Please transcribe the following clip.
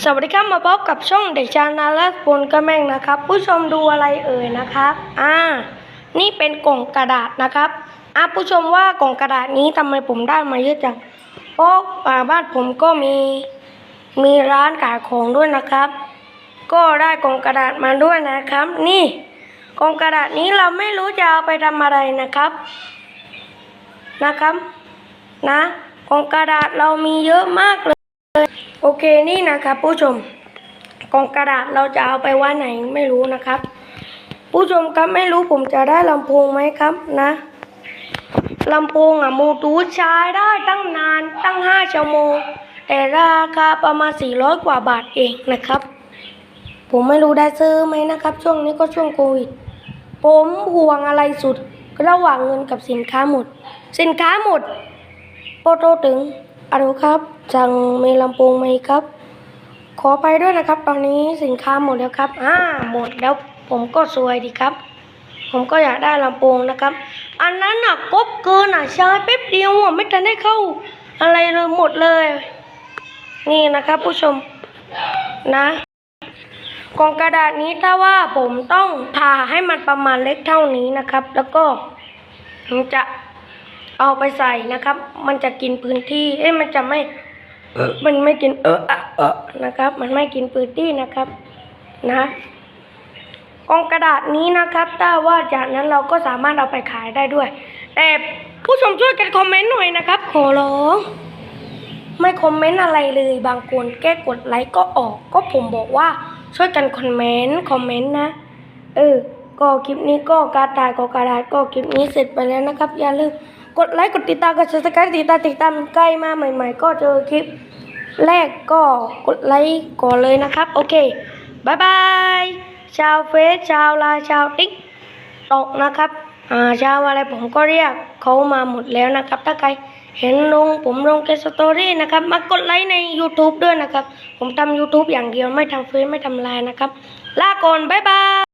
สวัสดีครับมาพบกับช่องเด็กชานาและปนกระแมงนะครับ ผู้ชมดูอะไรเอ่ยนะครับ อ่า นี่เป็นกล่องกระดาษนะครับอ่าผู้ชมว่ากล่องกระดาษนี้ทำไมผมได้มาเยอะจังเพราะอ่าบ้านผมก็มีมีร้านขายของด้วยนะครับ ก็ได้กล่องกระดาษมาด้วยนะครับ นี่กล่องกระดาษนี้เราไม่รู้จะเอาไปทำอะไรนะครับ นะครับ นะกล่องกระดาษเรามีเยอะมากเลย โอเคนี่นะครับ ผู้ชมกล่องกระดาษเราจะเอาไปว่าไหนไม่รู้นะครับ ผู้ชมครับไม่รู้ผมจะได้ลำโพงไหมครับนะลำโพงอะมูทูใช้ได้ตั้งนานตั้งห้าชั่วโมง แต่ราคาประมาณ400กว่าบาทเองนะครับ ผมไม่รู้ได้ซื้อไหมนะครับ ช่วงนี้ก็ช่วงโควิด ผมห่วงอะไรสุด ระหว่างเงินกับสินค้าหมด สินค้าหมดโปรโตถึง อะโดครับสั่งมีลำโพงไหมครับ ขอไปด้วยนะครับ ตอนนี้สินค้าหมดแล้วครับอ่าหมดแล้วผมก็สวยดีครับ ผมก็อยากได้ลำโพงนะครับ อันนั้นน่ะกบเกินอะใช้แป๊บเดียวอะไม่ทันได้เข้า อะไรเลยหมดเลย นี่นะครับ ผู้ชมนะกองกระดาษนี้ถ้าว่าผมต้องผ่าให้มันประมาณเล็กเท่านี้นะครับ แล้วก็ผมจะ เอาไปใส่นะครับ มันจะกินพื้นที่ เอ้ยมันจะไม่ เออ มันไม่กินเอออะเออนะครับ มันไม่กินพื้นที่นะครับ นะกล่องกระดาษนี้นะครับ ถ้าว่าจากนั้นเราก็สามารถเอาไปขายได้ด้วย แต่ผู้ชมช่วยกันคอมเมนต์หน่อยนะครับ ขอร้องไม่คอมเมนต์อะไรเลย บางคนแค่กดไลค์ก็ออก ก็ผมบอกว่าช่วยกันคอมเมนต์คอมเมนต์นะ เออ ก็คลิปนี้ก็การถ่ายก็กระดาษก็คลิปนี้เสร็จไปแล้วนะครับ อย่าลืม กดไลค์กดติดตามกด subscribe ติดตามติดตามใกล้มาใหม่ ๆ ก็เจอคลิปแรกก็กดไลค์ก่อนเลยนะครับ โอเคบายบายชาวเฟซชาวไลน์ชาวติ๊กตกนะครับอ่าชาวอะไรผมก็เรียกเขามาหมดแล้วนะครับ ถ้าใครเห็นลงผมลงเกสตอรี่นะครับมากดไลค์ใน YouTube ด้วยนะครับ ผมทำ YouTube อย่างเดียวไม่ทำเฟซไม่ทำไลน์นะครับ ลาก่อน บ๊ายบาย